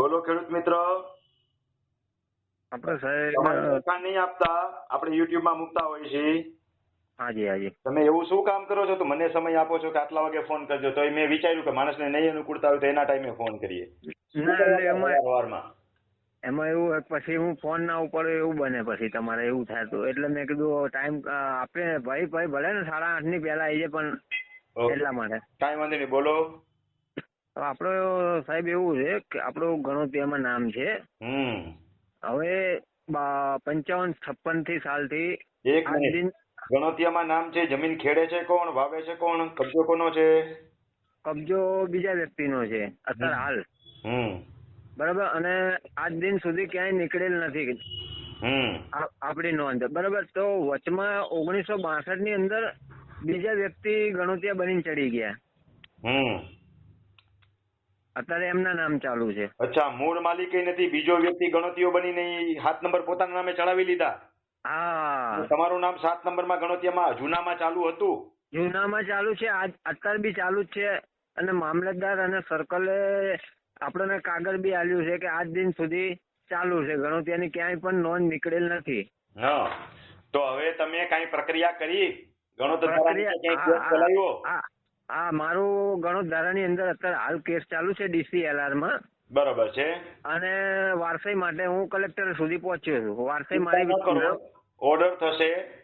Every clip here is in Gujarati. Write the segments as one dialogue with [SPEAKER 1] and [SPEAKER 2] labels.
[SPEAKER 1] બોલો ખેડૂત મિત્ર.
[SPEAKER 2] આપણે સાહેબ
[SPEAKER 1] નહીં આપતા. આપણે યુટ્યુબમાં મૂકતા હોય છે
[SPEAKER 2] હાજી હાજી.
[SPEAKER 1] તમે એવું શું કામ કરો છો? તો મને સમય આપો છો કે આટલા વાગે ફોન કરજો. તો મેં વિચાર્યું કે માણસને નહીં અનુકૂળતા હોય તો એના ટાઈમે ફોન કરીએ.
[SPEAKER 2] એમાં
[SPEAKER 1] સવારમાં
[SPEAKER 2] એમાં એવું પછી હું ફોન ના ઉપર એવું બને પછી તમારે એવું થાય તો. એટલે મેં કીધું ટાઈમ આપે ભાઈ ભાઈ ભલે ને સાડા આઠની પહેલા આવી જાય પણ એટલા માટે.
[SPEAKER 1] ટાઈમ વાંધો નહીં બોલો.
[SPEAKER 2] હવે આપણો સાહેબ એવું છે કે આપણું ગણોતિયામાં નામ છે. હવે પંચાવન છપ્પનથી સાલથી
[SPEAKER 1] એક
[SPEAKER 2] આજ
[SPEAKER 1] મિનિટ. ગણોતિયામાં નામ છે જમીન ખેડે છે કોણ વાવે છે કોણ કબજો કોનો છે?
[SPEAKER 2] કબજો બીજા વ્યક્તિનો છે અત્યારે હાલ.
[SPEAKER 1] હમ.
[SPEAKER 2] બરાબર? અને આજ દિન સુધી ક્યાંય નીકળેલ નથી. આપણી નોંધ. બરાબર? તો વચમાં ઓગણીસો બાસઠની અંદર બીજા વ્યક્તિ ગણોતિયા બની ચડી ગયા.
[SPEAKER 1] હમ.
[SPEAKER 2] અત્યારે એમના નામ ચાલુ છે.
[SPEAKER 1] અચ્છા મૂળ માલિક નથી બીજો વ્યક્તિ ગણોતિયો બનીને સાત નંબર પોતાના નામે ચડાવી લીધા?
[SPEAKER 2] હા.
[SPEAKER 1] તમારું નામ સાત નંબરમાં ગણોતિયામાં જૂનામાં ચાલુ હતું?
[SPEAKER 2] જૂનામાં ચાલુ છે આજ અત્યારે બી ચાલુ જ છે. અને મામલતદાર અને સર્કલે આપણને કાગળ બી આલ્યું છે કે આજ દિન સુધી ચાલુ છે. ગણોતિયાની ક્યાંય પણ નોંધ નીકળેલ નથી.
[SPEAKER 1] હા. તો હવે તમે કઈ પ્રક્રિયા કરી? ગણોત
[SPEAKER 2] પ્રક્રિયા-
[SPEAKER 1] ચલાવ્યો?
[SPEAKER 2] હા મારું ગણોતધારાની અંદર અત્યારે હાલ કેસ ચાલુ છે ડીસીએલઆરમાં.
[SPEAKER 1] બરાબર છે.
[SPEAKER 2] અને વારસાઈ માટે હું કલેક્ટર સુધી પહોંચ્યો છું. વારસાઈ મારી
[SPEAKER 1] ઓર્ડર થશે.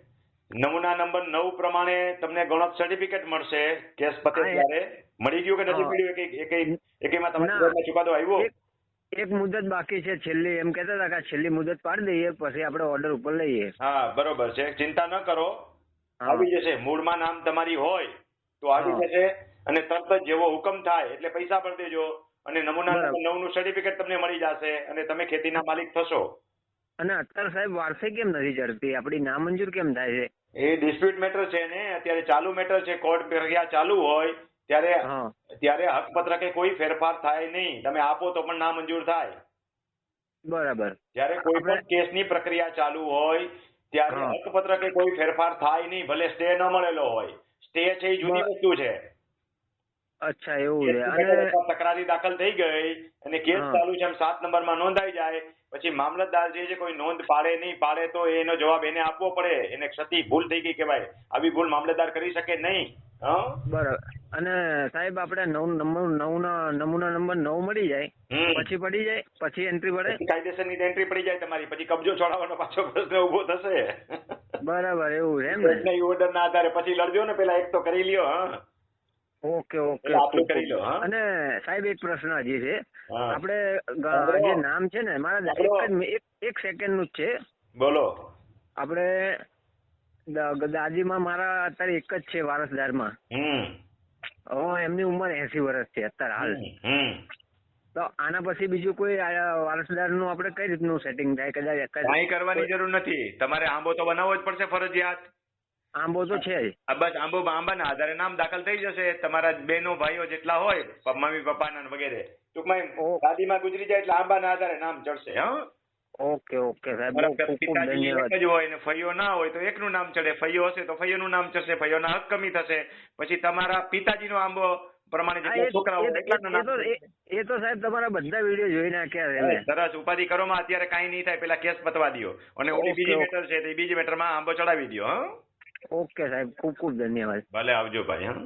[SPEAKER 1] નમૂના નંબર નવ પ્રમાણે તમને ગણત સર્ટિફિકેટ મળશે. કેસ પતે ત્યારે. મળી ગયું કે નથી. મળ્યું? એક એકેય- એકેયમાં તમારી
[SPEAKER 2] ના.
[SPEAKER 1] ચુકાદો આવ્યો?
[SPEAKER 2] એક મુદત બાકી છે છેલ્લી. એમ કહેતા હતા કે છેલ્લી મુદત પાડી દઈએ પછી આપણે ઓર્ડર ઉપર લઈએ.
[SPEAKER 1] હા બરોબર છે. ચિંતા ન કરો. આવી જશે. મૂળમાં નામ તમારી હોય. તો આવી જશે અને તરત જ જેવો હુકમ થાય એટલે પૈસા ભરી દેજો અને નમૂના નવનું સર્ટિફિકેટ તમને મળી જશે અને તમે ખેતીના માલિક થશો.
[SPEAKER 2] અને અત્યારે સાહેબ વારસે કેમ નથી ચડતી? આપણી નામંજૂર કેમ થાય છે?
[SPEAKER 1] એ ડિસ્પ્યુટ મેટર છે ને. અત્યારે ચાલુ મેટર છે. કોર્ટ પ્રક્રિયા ચાલુ હોય ત્યારે
[SPEAKER 2] ત્યારે
[SPEAKER 1] ત્યારે હકપત્રકે કોઈ ફેરફાર થાય નહીં. તમે આપો તો પણ નામંજૂર થાય.
[SPEAKER 2] બરાબર.
[SPEAKER 1] જ્યારે કોઈ પણ
[SPEAKER 2] કેસ
[SPEAKER 1] કેસની પ્રક્રિયા ચાલુ હોય ત્યારે
[SPEAKER 2] હા.
[SPEAKER 1] હકપત્રકે કોઈ ફેરફાર થાય નહીં ભલે સ્ટે ન મળેલો હોય. સ્ટે છે એ જૂની વસ્તુ છે.
[SPEAKER 2] અચ્છા એવું છે. અને
[SPEAKER 1] તકરારી દાખલ થઈ ગઈ અને કેસ ચાલુ છે એમ સાત નંબરમાં નોંધાઈ જાય. પછી મામલતદાર જે છે કોઈ નોંધ પાડે નહીં પાડે તો એનો જવાબ એને આપવો પડે. એને ક્ષતિ ભૂલ થઈ ગઈ કહેવાય. આવી ભૂલ મામલતદાર કરી શકે નહીં. હા?
[SPEAKER 2] બરાબર. અને સાહેબ આપણે નવ નંબર નવના નમૂના નંબર નવ મળી જાય. પછી પડી જાય પછી એન્ટ્રી પડે
[SPEAKER 1] કાયદેસરની એન્ટ્રી પડી જાય તમારી. પછી કબજો છોડાવવાનો પાછો પ્રશ્ન ઊભો થશે.
[SPEAKER 2] બરાબર એવું છે એમ ને?
[SPEAKER 1] ઓર્ડર ના આધારે પછી લડજો ને પેલા એક તો કરી લ્યો હા.
[SPEAKER 2] ઓકે ઓકે
[SPEAKER 1] આટલું કરી લો,
[SPEAKER 2] અને સાહેબ એક પ્રશ્ન હજી છે. આપણે જે નામ છે ને મારા એક
[SPEAKER 1] સેકન્ડનું
[SPEAKER 2] જ છે.
[SPEAKER 1] બોલો.
[SPEAKER 2] આપણે દાદીમાં મારા અત્યારે એક જ છે વારસદારમાં. એમની ઉંમર એસી વર્ષ છે અત્યારે હાલ.
[SPEAKER 1] હમ.
[SPEAKER 2] તો આના પછી બીજું કોઈ વારસદારનું આપણે કઈ રીતનું સેટિંગ થાય? કદાચ એક જ-
[SPEAKER 1] કરવાની જરૂર નથી. તમારે આંબો તો બનાવવો જ પડશે ફરજિયાત.
[SPEAKER 2] આંબો તો છે જ.
[SPEAKER 1] બસ આંબો આંબાના આધારે નામ દાખલ થઈ જશે. તમારા બેનો ભાઈઓ જેટલા હોય મમ્મી પપ્પાના ના વગેરે. ટૂંકમાં. દાદીમાં ગુજરી જાય એટલે આંબાના આધારે નામ ચડશે હા?
[SPEAKER 2] ઓકે ઓકે સાહેબ.
[SPEAKER 1] પિતાજી એક જ હોય ને ફૈયો ના હોય તો એકનું નામ ચડે. ફૈયો હશે તો ફઈઓનું નામ ચડશે. ફઈઓના હક કમી થશે. પછી તમારા પિતાજીનો આંબો પ્રમાણે છોકરાઓ
[SPEAKER 2] એ- તો સાહેબ તમારા બધા વીડિયો જોઈ નાખ્યા
[SPEAKER 1] સરસ ઉપાધિ કરોમાં અત્યારે કાંઈ નહીં થાય પેલા કેસ પતવા દ્યો. અને ઓલી બીજી મેટર છે બીજી મેટરમાં આંબો ચડાવી દો હા?
[SPEAKER 2] ઓકે સાહેબ ખૂબ ખૂબ ધન્યવાદ.
[SPEAKER 1] ભલે આવજો ભાઈ હા?